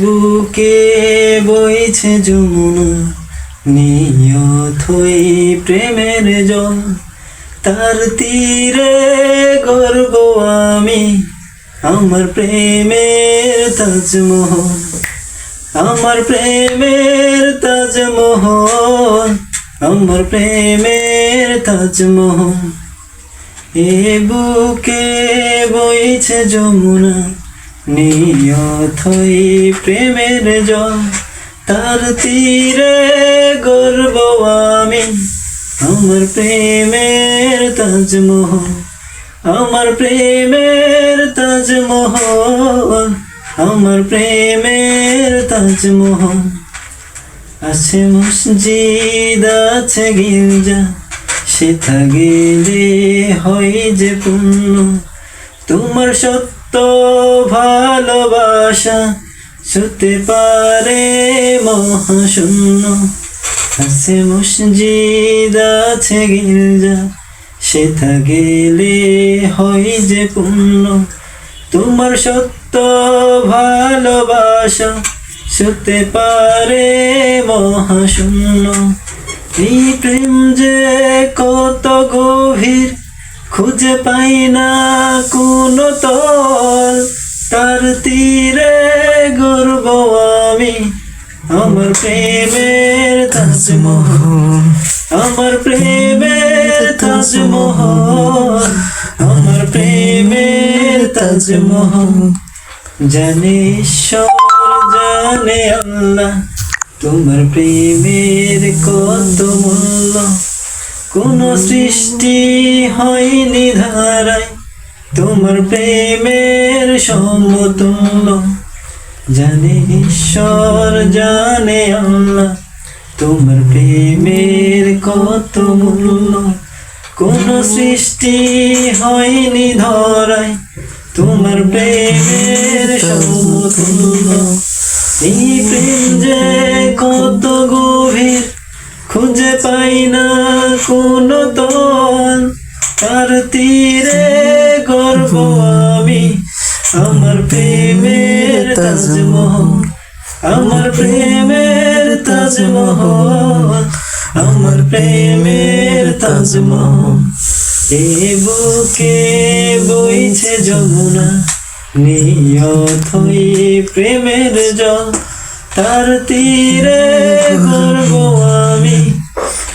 বুকে বইছে যমুনা নিয়থই প্রেমের জল। তার তীরে গর্ব আমি, আমার প্রেমের তাজমহল। আমার প্রেমের তাজমহল, আমার প্রেমের তাজমহল। এ বুকে বইছে যমুনা নিয়থই প্রেমের জল, তার তীরে গর্ব আমি। আমার প্রেমের তাজমহল, আমার প্রেমের তাজমহল, আমার প্রেমের তাজমহল। আছে মসজিদ, আছে গির্জা সেথা গেলে হয় যে পূর্ণ তোমার সত্য ভালোবাসা শুতে পারে মহাশূন্য। আছে মসজিদ আছে গির্জা সেথা গেলে হয় যে পূর্ণ তোমার সত্য ভালোবাসা শুতে পারে মহাশূন্য। এই প্রেম যে কত গভীর খুঁজে পাই না কোনো তল তার তীরে গর্ব আমি। আমার প্রেমের তাজমহল। আমার প্রেমের তাজমহল। আমার প্রেমের তাজমহল। জানে ঈশ্বর, জানে আল্লাহ। তোমার প্রেমের কত মূল্য। কোন সৃষ্টি হয়নি ধারায়। তোমার প্রেমের সমতুল্য। জানে ঈশ্বর, জানে আল্লাহ। তোমার প্রেমের কত মূল্য। কোন সৃষ্টি হয়নি ধরায়। তোমার প্রেমের সমতুল্য। এই প্রেম যে কত গভীর, খুঁজে পাই না। কোনো দল, তার তীরে গর্ব আমি। আমার প্রেমের তাজমহল, আমার প্রেমের তাজমহল, আমার প্রেমের তাজমহল। এ বুকে বইছে যমুনা নিয়থই প্রেমের জল, তার তীরে গর্ব আমি।